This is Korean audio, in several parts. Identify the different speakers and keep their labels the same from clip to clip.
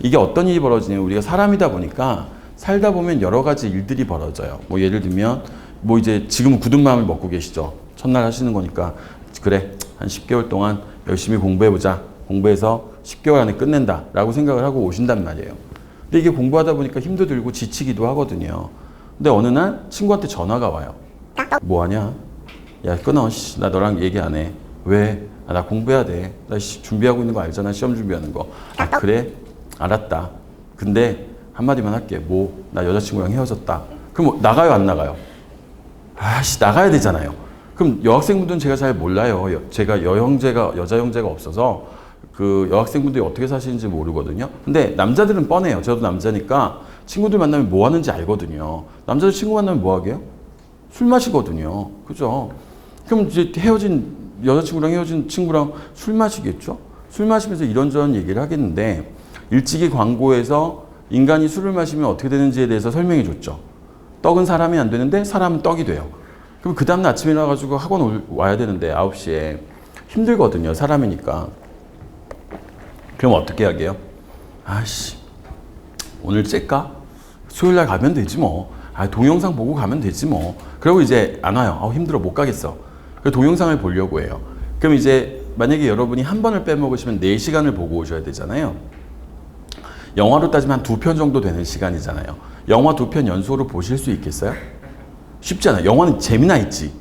Speaker 1: 이게 어떤 일이 벌어지냐면 우리가 사람이다 보니까 살다 보면 여러 가지 일들이 벌어져요. 뭐 예를 들면 뭐 이제 지금 굳은 마음을 먹고 계시죠. 첫날 하시는 거니까 그래 한 10개월 동안 열심히 공부해 보자. 공부해서 10개월 안에 끝낸다 라고 생각을 하고 오신단 말이에요. 근데 이게 공부하다 보니까 힘도 들고 지치기도 하거든요. 근데 어느 날 친구한테 전화가 와요. 뭐 하냐? 야 끊어. 씨, 나 너랑 얘기 안 해. 왜? 아, 나 공부해야 돼. 나 씨, 준비하고 있는 거 알잖아. 시험 준비하는 거. 아 그래? 알았다. 근데 한마디만 할게. 뭐? 나 여자친구랑 헤어졌다. 그럼 뭐 나가요 안 나가요? 아씨 나가야 되잖아요. 그럼 여학생분들은 제가 잘 몰라요. 여- 제가 여형제가 여자 형제가 없어서 그 여학생분들이 어떻게 사시는지 모르거든요. 근데 남자들은 뻔해요. 저도 남자니까 친구들 만나면 뭐 하는지 알거든요. 남자들 친구 만나면 뭐 하게요? 술 마시거든요. 그죠? 그럼 이제 헤어진 여자친구랑 헤어진 친구랑 술 마시겠죠? 술 마시면서 이런저런 얘기를 하겠는데 일찍이 광고에서 인간이 술을 마시면 어떻게 되는지에 대해서 설명해 줬죠. 떡은 사람이 안 되는데 사람은 떡이 돼요. 그럼 그 다음날 아침에 일어나가지고 학원 올- 와야 되는데 9시에 힘들거든요. 사람이니까. 그럼 어떻게 하게요? 아씨 오늘 째까? 수요일 날 가면 되지 뭐. 아, 동영상 보고 가면 되지 뭐. 그리고 이제 안 와요. 아, 힘들어 못 가겠어. 그 동영상을 보려고 해요. 그럼 이제 만약에 여러분이 한 번을 빼먹으시면 4시간을 보고 오셔야 되잖아요. 영화로 따지면 한 두 편 정도 되는 시간이잖아요. 영화 두 편 연속으로 보실 수 있겠어요? 쉽지 않아요. 영화는 재미나 있지.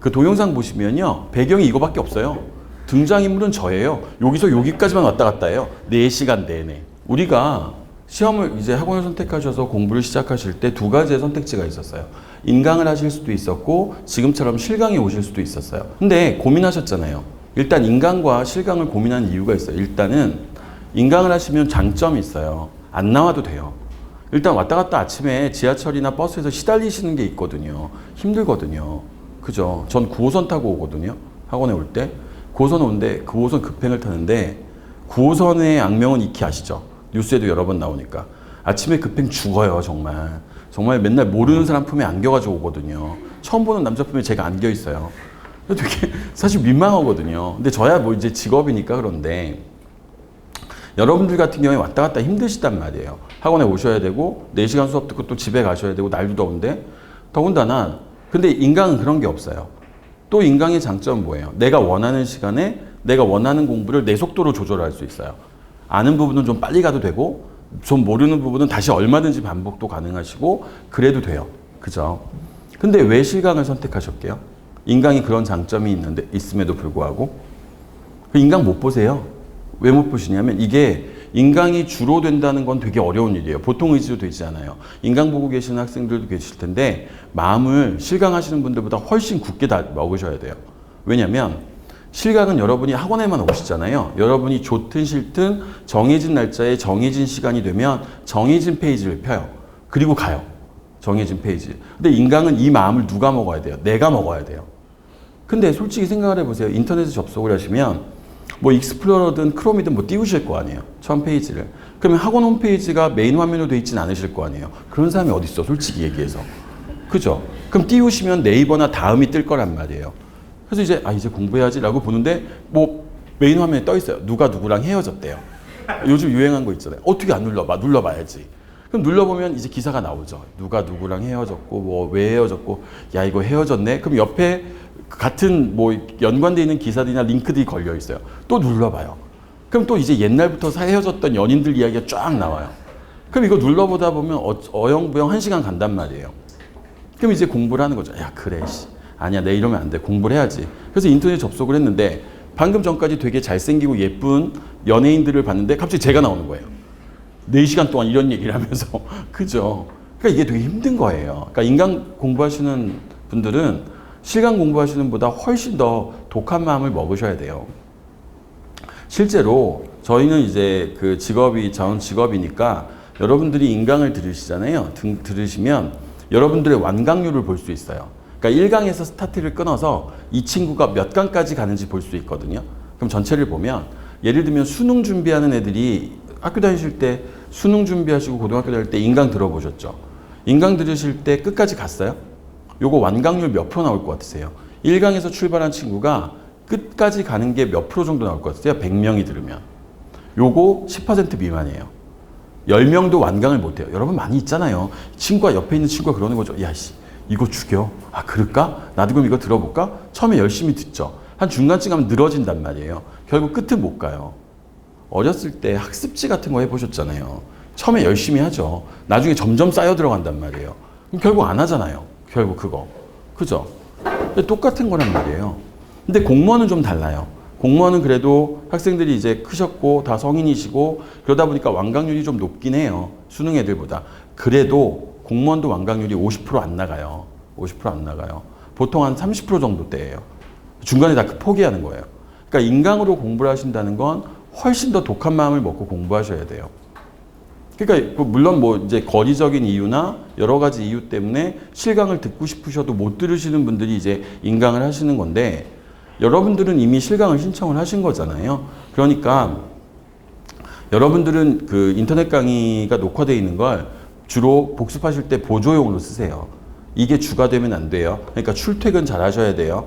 Speaker 1: 그 동영상 보시면요. 배경이 이거밖에 없어요. 등장인물은 저예요. 여기서 여기까지만 왔다 갔다 해요. 4시간 내내. 우리가 시험을 이제 학원을 선택하셔서 공부를 시작하실 때 두 가지의 선택지가 있었어요. 인강을 하실 수도 있었고 지금처럼 실강에 오실 수도 있었어요. 근데 고민하셨잖아요. 일단 인강과 실강을 고민한 이유가 있어요. 일단은 인강을 하시면 장점이 있어요. 안 나와도 돼요. 일단 왔다 갔다 아침에 지하철이나 버스에서 시달리시는 게 있거든요. 힘들거든요. 그죠? 전 9호선 타고 오거든요. 학원에 올 때. 9호선 오는데 9호선 급행을 타는데 9호선의 악명은 익히 아시죠? 뉴스에도 여러 번 나오니까. 아침에 급행 죽어요, 정말. 정말 맨날 모르는 사람 품에 안겨가지고 오거든요. 처음 보는 남자 품에 제가 안겨 있어요. 되게 사실 민망하거든요. 근데 저야 뭐 이제 직업이니까 그런데 여러분들 같은 경우에 왔다 갔다 힘드시단 말이에요. 학원에 오셔야 되고 4시간 수업 듣고 또 집에 가셔야 되고 날도 더운데 더군다나 근데 인강은 그런 게 없어요. 또 인강의 장점은 뭐예요? 내가 원하는 시간에 내가 원하는 공부를 내 속도로 조절할 수 있어요. 아는 부분은 좀 빨리 가도 되고 좀 모르는 부분은 다시 얼마든지 반복도 가능하시고 그래도 돼요. 그죠? 근데 왜 실강을 선택하셨게요? 인강이 그런 장점이 있는데 있음에도 불구하고 그 인강 못 보세요. 왜 못 보시냐면 이게 인강이 주로 된다는 건 되게 어려운 일이에요. 보통 의지로 되지 않아요. 인강 보고 계시는 학생들도 계실 텐데 마음을 실강하시는 분들보다 훨씬 굳게 다 먹으셔야 돼요. 왜냐면 실강은 여러분이 학원에만 오시잖아요. 여러분이 좋든 싫든 정해진 날짜에 정해진 시간이 되면 정해진 페이지를 펴요. 그리고 가요. 정해진 페이지. 근데 인강은 이 마음을 누가 먹어야 돼요? 내가 먹어야 돼요. 근데 솔직히 생각을 해보세요. 인터넷에 접속을 하시면 뭐 익스플로러든 크롬이든 뭐 띄우실 거 아니에요. 처음 페이지를. 그러면 학원 홈페이지가 메인 화면으로 돼 있지는 않으실 거 아니에요. 그런 사람이 어디 있어? 솔직히 얘기해서. 그죠? 그럼 띄우시면 네이버나 다음이 뜰 거란 말이에요. 그래서 이제 아 이제 공부해야지라고 보는데 뭐 메인 화면에 떠 있어요. 누가 누구랑 헤어졌대요. 요즘 유행한 거 있잖아요. 어떻게 안 눌러봐? 눌러봐야지. 그럼 눌러보면 이제 기사가 나오죠. 누가 누구랑 헤어졌고 뭐 왜 헤어졌고 야 이거 헤어졌네. 그럼 옆에 같은 뭐 연관돼 있는 기사들이나 링크들이 걸려 있어요. 또 눌러봐요. 그럼 또 이제 옛날부터 사- 헤어졌던 연인들 이야기가 쫙 나와요. 그럼 이거 눌러보다 보면 어, 어영부영 한 시간 간단 말이에요. 그럼 이제 공부를 하는 거죠. 야 그래 씨. 아니야 내 이러면 안 돼. 공부를 해야지. 그래서 인터넷 접속을 했는데 방금 전까지 되게 잘생기고 예쁜 연예인들을 봤는데 갑자기 제가 나오는 거예요. 4시간 동안 이런 얘기를 하면서 그죠. 그러니까 이게 되게 힘든 거예요. 그러니까 인간 공부하시는 분들은 실강 공부하시는 보다 훨씬 더 독한 마음을 먹으셔야 돼요. 실제로 저희는 이제 그 직업이 전 직업이니까 여러분들이 인강을 들으시잖아요. 등, 들으시면 여러분들의 완강률을 볼 수 있어요. 그러니까 1강에서 스타트를 끊어서 이 친구가 몇 강까지 가는지 볼 수 있거든요. 그럼 전체를 보면 예를 들면 수능 준비하는 애들이 학교 다니실 때 수능 준비하시고 고등학교 다닐 때 인강 들어보셨죠? 인강 들으실 때 끝까지 갔어요? 요거 완강률 몇 프로 나올 것 같으세요? 1강에서 출발한 친구가 끝까지 가는 게 몇 프로 정도 나올 것 같으세요? 100명이 들으면. 요거 10% 미만이에요. 10명도 완강을 못해요. 여러분 많이 있잖아요. 친구가 옆에 있는 친구가 그러는 거죠. 야, 씨, 이거 죽여. 아, 그럴까? 나도 그럼 이거 들어볼까? 처음에 열심히 듣죠. 한 중간쯤 가면 늘어진단 말이에요. 결국 끝은 못 가요. 어렸을 때 학습지 같은 거 해보셨잖아요. 처음에 열심히 하죠. 나중에 점점 쌓여 들어간단 말이에요. 그럼 결국 안 하잖아요. 결국 그거. 그죠? 똑같은 거란 말이에요. 근데 공무원은 좀 달라요. 공무원은 그래도 학생들이 이제 크셨고 다 성인이시고 그러다 보니까 완강률이 좀 높긴 해요. 수능 애들보다. 그래도 공무원도 완강률이 50%안 나가요. 50%안 나가요. 보통 한 30% 정도 대예요. 중간에 다 포기하는 거예요. 그러니까 인강으로 공부를 하신다는 건 훨씬 더 독한 마음을 먹고 공부하셔야 돼요. 그러니까 그 물론 뭐 이제 거리적인 이유나 여러 가지 이유 때문에 실강을 듣고 싶으셔도 못 들으시는 분들이 이제 인강을 하시는 건데 여러분들은 이미 실강을 신청을 하신 거잖아요. 그러니까 여러분들은 그 인터넷 강의가 녹화되어 있는 걸 주로 복습하실 때 보조용으로 쓰세요. 이게 주가 되면 안 돼요. 그러니까 출퇴근 잘 하셔야 돼요.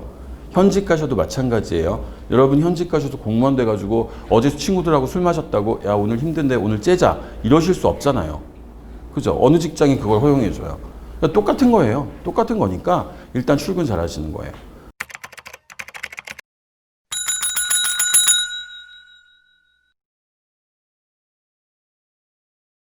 Speaker 1: 현직 가셔도 마찬가지예요. 여러분 현직 가셔도 공무원 돼가지고 어제 친구들하고 술 마셨다고 야 오늘 힘든데 오늘 째자 이러실 수 없잖아요. 그죠? 어느 직장이 그걸 허용해줘요. 그러니까 똑같은 거예요. 똑같은 거니까 일단 출근 잘 하시는 거예요.